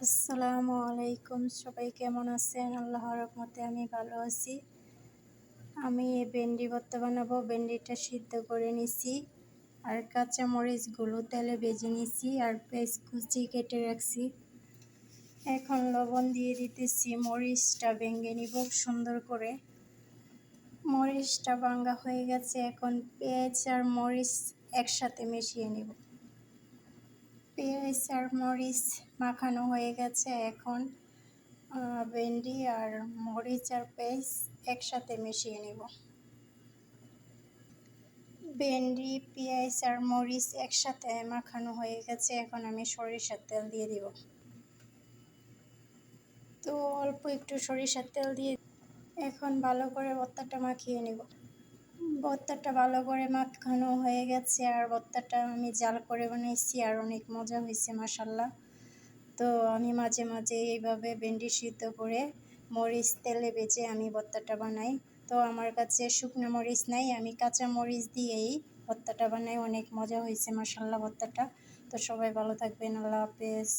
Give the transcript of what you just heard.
আসসালামু আলাইকুম। সবাই কেমন আছেন? আল্লাহর রহমতে আমি ভালো আছি। আমি এই ভেন্ডি ভর্তা বানাবো। ভেন্ডিটা সিদ্ধ করে নিছি। আর কাঁচা মরিচগুলো তেলে ভেজে নিছি আর পেঁয়াজ কুচি কেটে রাখছি। এখন লবণ দিয়ে দিতেছি। মরিচটা ভেঙে নিব সুন্দর করে। মরিচটা ভাঙ্গা হয়ে গেছে। এখন পেঁয়াজ আর মরিচ একসাথে মিশিয়ে নিব। পেঁয়াজ আর মরিচ মাখানো হয়ে গেছে এখন। ভেন্ডি আর মরিচ আর পেঁয়াজ একসাথে মিশিয়ে নেব। ভেন্ডি, পেঁয়াজ আর মরিচ একসাথে মাখানো হয়ে গেছে, এখন আমি সরিষার তেল দিয়ে দিব। তো অল্প একটু সরিষার তেল দিয়ে এখন ভালো করে ভর্তাটা মাখিয়ে নেব। ভর্তাটা ভালো করে মাখানো হয়ে গেছে আর ভর্তাটা আমি জাল করে বানাইছি আর অনেক মজা হয়েছে মাসাল্লাহ তো আমি মাঝে মাঝে এইভাবে ভেন্ডি সিদ্ধ করে মরিচ তেলে বেজে আমি ভর্তাটা বানাই। তো আমার কাছে শুকনো মরিচ নাই, আমি কাঁচা মরিচ দিয়েই ভর্তাটা বানাই, অনেক মজা হয়েছে মাসাল্লাহ ভর্তাটা তো সবাই ভালো থাকবেন, আল্লাহ হাফেজ।